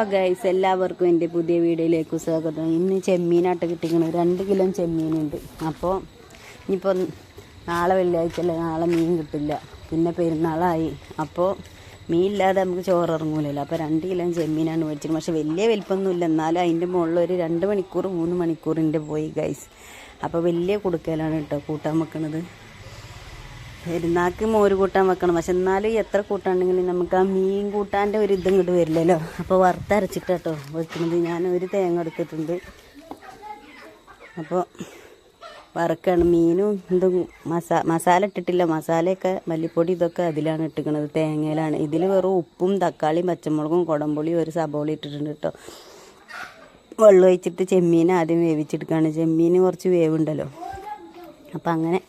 അപ്പം ഗൈസ് എല്ലാവർക്കും എന്റെ പുതിയ വീഡിയോയിലേക്ക് സ്വാഗതം. ഇന്ന് ചെമ്മീനായിട്ട് കിട്ടിക്കണം രണ്ട് കിലോ ചെമ്മീനുണ്ട്. അപ്പോൾ ഇനിയിപ്പോൾ നാളെ വെള്ളിയാഴ്ച അല്ലേ? നാളെ മീൻ കിട്ടില്ല. പിന്നെ പെരുന്നാളായി. അപ്പോൾ മീൻ ഇല്ലാതെ നമുക്ക് ചോറ് ഇറങ്ങൂലല്ലോ അപ്പോൾ രണ്ട് കിലോ ചെമ്മീനാണ് മേടിച്ചത് പക്ഷേ വലിയ വലിപ്പമൊന്നുമില്ല. എന്നാലും അതിന്റെ മുകളിൽ ഒരു രണ്ട് മണിക്കൂർ മൂന്ന് മണിക്കൂറിന്റെ പോയി ഗൈസ് അപ്പോൾ വലിയ കൊടുക്കലാണ് കേട്ടോ കൂട്ടാൻ വെക്കണത്. പെരുന്നാൾക്ക് മോര് കൂട്ടാൻ വെക്കണം. പക്ഷെ എന്നാലും എത്ര കൂട്ടാണെങ്കിലും നമുക്ക് ആ മീൻ കൂട്ടാന്റെ ഒരു ഇതും ഇങ്ങോട്ട് വരില്ലല്ലോ. അപ്പോൾ വറുത്തരച്ചിട്ടോ വെക്കുന്നത്. ഞാൻ ഒരു തേങ്ങ എടുത്തിട്ടുണ്ട്. അപ്പോൾ വറുക്കാണ്. മീനും ഇതും മസാ മസാല ഇട്ടിട്ടില്ല. മസാലയൊക്കെ മല്ലിപ്പൊടി ഇതൊക്കെ അതിലാണ് ഇട്ടിക്കണത്. തേങ്ങയിലാണ്. ഇതിൽ വെറും ഉപ്പും തക്കാളിയും പച്ചമുളകും കുടംപുളിയും ഒരു സബോളി ഇട്ടിട്ടുണ്ട് കേട്ടോ വെള്ളം ഒഴിച്ചിട്ട് ചെമ്മീൻ ആദ്യം വേവിച്ചെടുക്കുകയാണ് ചെമ്മീൻ കുറച്ച് വേവുണ്ടല്ലോ. അപ്പം അങ്ങനെ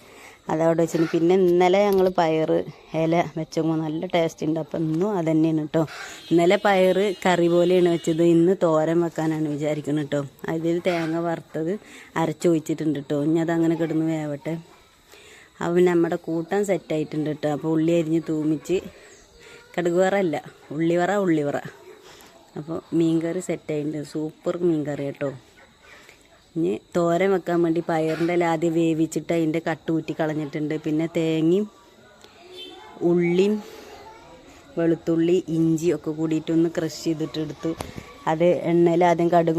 അതവിടെ വെച്ചിന് പിന്നെ ഇന്നലെ ഞങ്ങൾ പയർ ഇല വെച്ചപ്പോൾ നല്ല ടേസ്റ്റ് ഉണ്ട് അപ്പം ഇന്നും അത് തന്നെയാണ് കേട്ടോ ഇന്നലെ പയർ കറി പോലെയാണ് വെച്ചത്. ഇന്ന് തോരൻ വെക്കാനാണ് വിചാരിക്കുന്നത് കേട്ടോ അതിൽ തേങ്ങ വറുത്തത് അരച്ചൊഴിച്ചിട്ടുണ്ട് കേട്ടോ ഇനി അതങ്ങനെ കിടന്ന് വേവട്ടെ. അപ്പം നമ്മുടെ കൂട്ടാൻ സെറ്റായിട്ടുണ്ട് കേട്ടോ അപ്പോൾ ഉള്ളി അരിഞ്ഞ് തൂമിച്ച് കടുകുവറല്ല ഉള്ളിവറ ഉള്ളിവറ. അപ്പോൾ മീൻകറി സെറ്റായിട്ടുണ്ട് സൂപ്പർ മീൻകറി കേട്ടോ ഇനി തോരൻ വെക്കാൻ വേണ്ടി പയറിന്റെ ഇല ആദ്യം വേവിച്ചിട്ട് അതിന്റെ കട്ടൂറ്റി കളഞ്ഞിട്ടുണ്ട്. പിന്നെ തേങ്ങയും ഉള്ളിയും വെളുത്തുള്ളി ഇഞ്ചി ഒക്കെ കൂടിയിട്ടൊന്ന് ക്രഷ് ചെയ്തിട്ടെടുത്തു അത് എണ്ണയിൽ ആദ്യം കടുക്